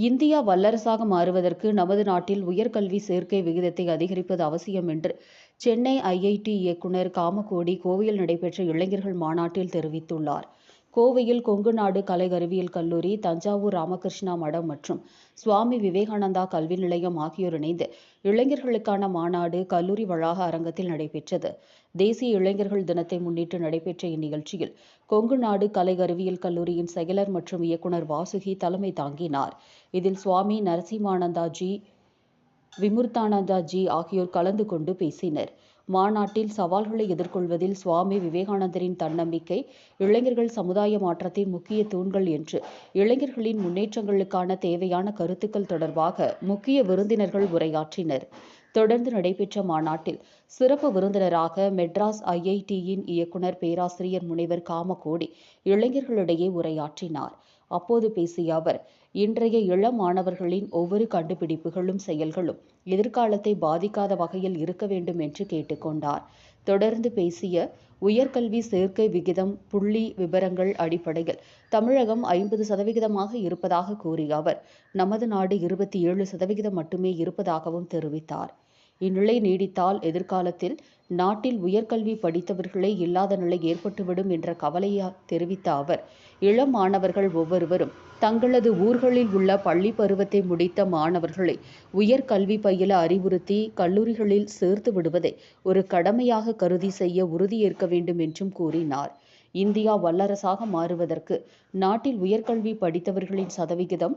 India வல்லரசாக மாறுவதற்கு நமது நாட்டில் உயர்கல்வி சேர்க்கை விகிதத்தை அதிகரிப்பது அவசியம் என்று சென்னை ஐஐடி இயக்குனர் காமகோடி கோவையில் நடைபெற்ற இளைஞர்கள் மாநாட்டில் தெரிவித்துள்ளார். கோவையில் கொங்கு நாடு கலை அறிவியல் கல்லூரி, தஞ்சாவூர் ராமகிருஷ்ணா மடம் மற்றும் சுவாமி விவேகானந்தா கல்வி நிலையம் ஆகியோர் இணைந்து இளைஞர்களுக்கான மாநாடு கல்லூரி வளாக அரங்கத்தில் நடைபெற்றது. தேசிய இளைஞர்கள் தினத்தை முன்னிட்டு நடைபெற்ற இந்நிகழ்ச்சியில் கொங்கு நாடு கலை அறிவியல் கல்லூரியின் செயலர் மற்றும் இயக்குனர் வாசுகி தலைமை தாங்கினார். இதில் சுவாமி நரசிம்மானந்தாஜி விமுர்த்தானந்தாஜி ஆகியோர் கலந்து கொண்டு பேசினர். மாநாட்டில் சவால்களை எதிர்கொள்வதில் சுவாமி விவேகானந்தரின் தன்னம்பிக்கை, இளைஞர்கள் சமுதாய மாற்றத்தின் முக்கிய தூண்கள் என்று இளைஞர்களின் முன்னேற்றங்களுக்கான தேவையான கருத்துக்கள் தொடர்பாக முக்கிய விருந்தினர்கள் உரையாற்றினர். தொடர்ந்து நடைபெற்ற மாநாட்டில் சிறப்பு விருந்தினராக மெட்ராஸ் ஐஐடியின் இயக்குனர் பேராசிரியர் முனைவர் காமகோடி இளைஞர்களிடையே உரையாற்றினார். அப்போது பேசிய அவர், இன்றைய இளம் மாணவர்களின் ஒவ்வொரு கண்டுபிடிப்புகளும், செயல்களும் எதிர்காலத்தை பாதிக்காத வகையில் இருக்க வேண்டும் என்று கேட்டுக்கொண்டார் தொடர்ந்து பேசிய உயர்கல்வி சேர்க்கை விகிதம் புள்ளி விபரங்கள் அடிப்படையில் தமிழகம் ஐம்பது சதவிகிதமாக இருப்பதாக கூறிய அவர், நமது நாடு இருபத்தி ஏழு சதவிகிதம் மட்டுமே இருப்பதாகவும் தெரிவித்தார். இந்நிலை நீடித்தால் எதிர்காலத்தில் நாட்டில் உயர்கல்வி படித்தவர்களே இல்லாத நிலை ஏற்பட்டுவிடும் என்ற கவலையை தெரிவித்த அவர், இளம் மாணவர்கள் ஒவ்வொருவரும் தங்களது ஊர்களில் உள்ள பள்ளி பருவத்தை முடித்த மாணவர்களை உயர்கல்வி பயில அறிவுறுத்தி கல்லூரிகளில் சேர்த்து விடுவதை ஒரு கடமையாக கருதி செய்ய உறுதியேற்க வேண்டும் என்றும் கூறினார். இந்தியா வல்லரசாக மாறுவதற்கு நாட்டில் உயர்கல்வி படித்தவர்களின் சதவிகிதம்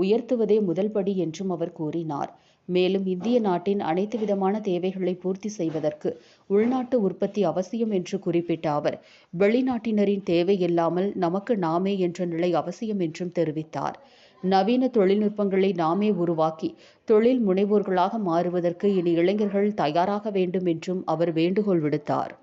உயர்த்துவதே முதல் படி என்றும் அவர் கூறினார். மேலும் இந்திய நாட்டின் அனைத்து விதமான தேவைகளை பூர்த்தி செய்வதற்கு உள்நாட்டு உற்பத்தி அவசியம் என்று குறிப்பிட்ட அவர், வெளிநாட்டினரின் தேவை இல்லாமல் நமக்கு நாமே என்ற நிலை அவசியம் என்றும் தெரிவித்தார். நவீன தொழில்நுட்பங்களை நாமே உருவாக்கி தொழில் முனைவோர்களாக மாறுவதற்கு இனி இளைஞர்கள் தயாராக வேண்டும் என்றும் அவர் வேண்டுகோள் விடுத்தார்.